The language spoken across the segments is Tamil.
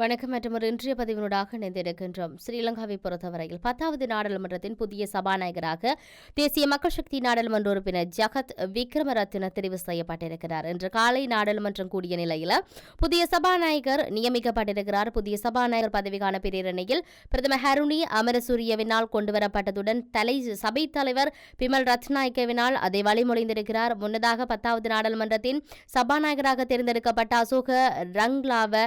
வணக்கம் மற்றும் ஒரு இன்றைய பதிவினூடாக இணைந்திருக்கின்றோம். ஸ்ரீலங்காவை பொறுத்தவரையில் பத்தாவது நாடாளுமன்றத்தின் புதிய சபாநாயகராக தேசிய மக்கள் சக்தி நாடாளுமன்ற உறுப்பினர் ஜகத் விக்ரமரத்ன தெரிவு செய்யப்பட்டிருக்கிறார். இன்று காலை நாடாளுமன்றம் கூடிய நிலையில் புதிய சபாநாயகர் நியமிக்கப்பட்டிருக்கிறார். புதிய சபாநாயகர் பதவிக்கான பிரேரணையில் பிரதமர் ஹருணி அமரசூரியவினால் கொண்டுவரப்பட்டதுடன் தலை சபை தலைவர் பிமல் ரத்நாயக்கவினால் அதை வழிமொழிந்திருக்கிறார். முன்னதாக பத்தாவது நாடாளுமன்றத்தின் சபாநாயகராக தேர்ந்தெடுக்கப்பட்ட அசோக ரங்லாவ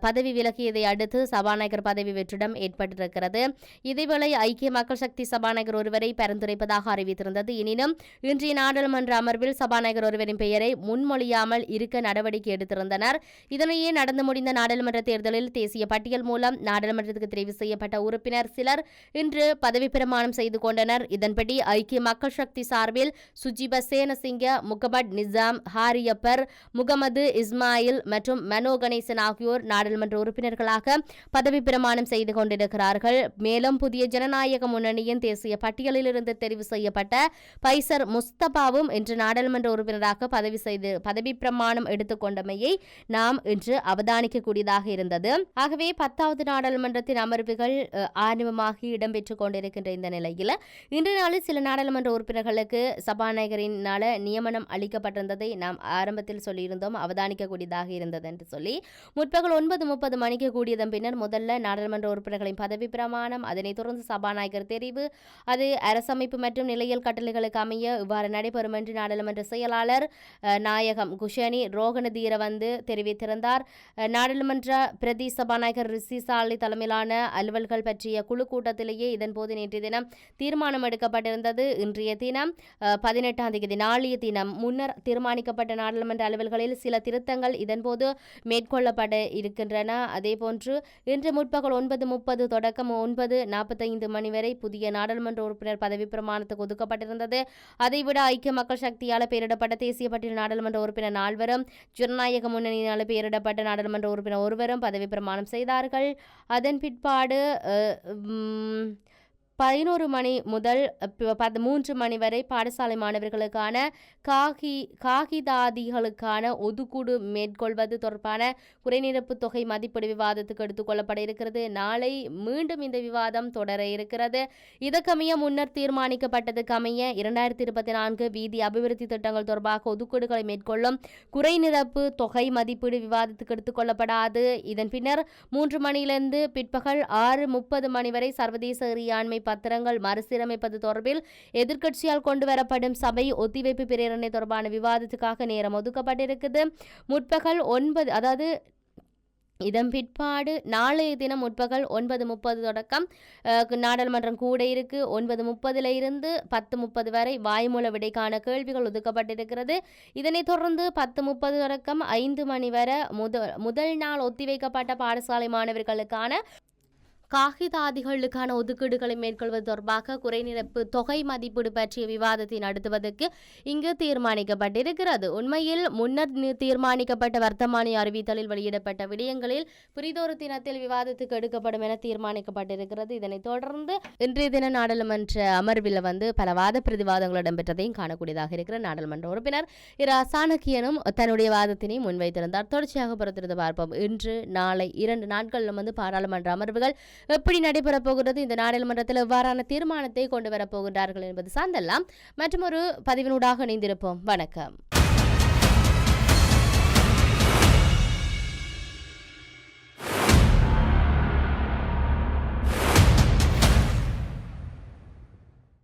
பதவி விலக விலகியதை அடுத்து சபாநாயகர் பதவி வெற்றிடம் ஏற்பட்டிருக்கிறது. இதேவேளை ஐக்கிய மக்கள் சக்தி சபாநாயகர் ஒருவரை பரிந்துரைப்பதாக அறிவித்திருந்தது. எனினும் இன்றைய நாடாளுமன்ற அமர்வில் சபாநாயகர் ஒருவரின் பெயரை முன்மொழியாமல் இருக்க நடவடிக்கை எடுத்திருந்தனர். இதனையே நடந்து முடிந்த நாடாளுமன்ற தேர்தலில் தேசிய பட்டியல் மூலம் நாடாளுமன்றத்துக்கு தெரிவு செய்யப்பட்ட உறுப்பினர் சிலர் இன்று பதவி பிரமாணம் செய்து கொண்டனர். இதன்படி ஐக்கிய மக்கள் சக்தி சார்பில் சுஜிப சேனசிங்க முகமட் நிசாம் ஹாரியப்பர் முகமது இஸ்மாயில் மற்றும் மனோ கணேசன் ஆகியோர் நாடாளுமன்ற உறுப்பினர் உறுப்பினர்களாக பதவி பிரமாணம் செய்து கொண்டிருக்கிறார்கள். மேலும் புதிய ஜனநாயக முன்னணியின் தேசிய பட்டியலிலிருந்து தெரிவு செய்யப்பட்ட பைசர் முஸ்தபாவும் இன்று நாடாளுமன்ற உறுப்பினராக பதவி செய்து பதவி பிரமாணம் எடுத்துக்கொண்டமையை நாம் இன்று அவதானிக்கக்கூடியதாக இருந்தது. ஆகவே பத்தாவது நாடாளுமன்றத்தின் அமர்வுகள் ஆரம்பமாகி இடம்பெற்றுக் கொண்டிருக்கின்ற இந்த நிலையில் இன்று நாளில் சில நாடாளுமன்ற உறுப்பினர்களுக்கு சபாநாயகரினால நியமனம் அளிக்கப்பட்டிருந்ததை நாம் ஆரம்பத்தில் சொல்லியிருந்தோம் அவதானிக்கக்கூடியதாக இருந்தது என்று சொல்லி முற்பகல் ஒன்பது முப்பது மணி மணிக்கு கூடியதன் பின்னர் முதல்ல நாடாளுமன்ற உறுப்பினர்களின் பதவி பிரமாணம் அதனைத் தொடர்ந்து சபாநாயகர் தெரிவு அது அரசமைப்பு மற்றும் நிலையியல் கட்டளைகளுக்கு அமைய இவ்வாறு நடைபெறும் என்று நாடாளுமன்ற செயலாளர் நாயகம் குஷனி ரோகணதீர வந்து தெரிவித்திருந்தார். நாடாளுமன்ற பிரதி சபாநாயகர் ரிஷி சாலி தலைமையிலான அலுவல்கள் பற்றிய குழு கூட்டத்திலேயே இதன்போது நேற்றைய தினம் தீர்மானம் எடுக்கப்பட்டிருந்தது. இன்றைய தினம் பதினெட்டாம் தேதி நாளைய தினம் முன்னர் தீர்மானிக்கப்பட்ட நாடாளுமன்ற அலுவல்களில் சில திருத்தங்கள் இதன்போது மேற்கொள்ளப்பட இருக்கின்றன. அதேபோன்று இன்று முற்பகல் ஒன்பது முப்பது தொடக்கம் ஒன்பது நாற்பத்தைந்து மணி வரை புதிய நாடாளுமன்ற உறுப்பினர் பதவி பிரமாணத்துக்கு ஒதுக்கப்பட்டிருந்தது. அதைவிட ஐக்கிய மக்கள் சக்தியால் பெயரிடப்பட்ட தேசிய பட்டியல் நாடாளுமன்ற உறுப்பினர் நால்வரும் ஜனநாயக முன்னணியினால் பெயரிடப்பட்ட நாடாளுமன்ற உறுப்பினர் ஒருவரும் பதவி பிரமாணம் செய்தார்கள். அதன் பிற்பாடு பதினோரு மணி முதல் ப- மூன்று மணி வரை பாடசாலை மாணவர்களுக்கான காகி காகிதாதிகளுக்கான ஒதுக்கூடு மேற்கொள்வது தொடர்பான குறைநிரப்பு தொகை மதிப்பீடு விவாதத்துக்கு எடுத்துக்கொள்ளப்பட இருக்கிறது. நாளை மீண்டும் இந்த விவாதம் தொடர இருக்கிறது. இதற்கமைய முன்னர் தீர்மானிக்கப்பட்டது கமைய இரண்டாயிரத்தி இருபத்தி நான்கு வீதி அபிவிருத்தி திட்டங்கள் தொடர்பாக ஒதுக்கீடுகளை மேற்கொள்ளும் குறைநிரப்பு தொகை மதிப்பீடு விவாதத்துக்கு எடுத்துக்கொள்ளப்படாது இதன் பின்னர் மூன்று மணியிலிருந்து பிற்பகல் ஆறு முப்பது மணி வரை சர்வதேச இறையாண்மை பத்திரங்கள் மறுசீரமைப்பது தொடர்பில் எதிர்க்கட்சியால் கொண்டு வரப்படும் சபை ஒத்திவைப்பு பிரேரணை தொடர்பான விவாதத்துக்காக நேரம் ஒதுக்கப்பட்டிருக்குது. முற்பகல் ஒன்பது அதாவது இதன் பிற்பாடு நாளைய தினம் முற்பகல் ஒன்பது முப்பது தொடக்கம் நாடாளுமன்றம் கூட இருக்கு. ஒன்பது முப்பதுல இருந்து பத்து முப்பது வரை வாய்மூல விடைக்கான கேள்விகள் ஒதுக்கப்பட்டிருக்கிறது. இதனைத் தொடர்ந்து பத்து முப்பது தொடக்கம் ஐந்து மணி வரை முதல் முதல் நாள் ஒத்திவைக்கப்பட்ட பாடசாலை மாணவர்களுக்கான காகிதாதிகளுக்கான ஒதுக்கீடுகளை மேற்கொள்வது தொடர்பாக குறைநிரப்பு தொகை மதிப்பீடு பற்றிய விவாதத்தை நடத்துவதற்கு இங்கு தீர்மானிக்கப்பட்டிருக்கிறது. உண்மையில் முன்னர் தீர்மானிக்கப்பட்ட வர்த்தமானி அறிவித்தலில் வெளியிடப்பட்ட விடயங்களில் புரிதொரு தினத்தில் விவாதத்துக்கு எடுக்கப்படும் என தீர்மானிக்கப்பட்டிருக்கிறது. இதனைத் தொடர்ந்து இன்றைய தின நாடாளுமன்ற அமர்வில் வந்து பல வாத பிரதிவாதங்கள் இடம்பெற்றதையும் காணக்கூடியதாக இருக்கிற நாடாளுமன்ற உறுப்பினர் இரா. சாணக்கியனும் தன்னுடைய வாதத்தினை முன்வைத்திருந்தார். தொடர்ச்சியாக பொறுத்திருந்து பார்ப்போம். இன்று நாளை இரண்டு நாட்களிலும் வந்து பாராளுமன்ற அமர்வுகள் எப்படி நடைபெறப் போகிறது இந்த நாடாளுமன்றத்தில் எவ்வாறான தீர்மானத்தை கொண்டு வரப் போகின்றார்கள் என்பது சார்ந்தெல்லாம் மற்றும் ஒரு பதிவினூடாக இணைந்திருப்போம். வணக்கம்.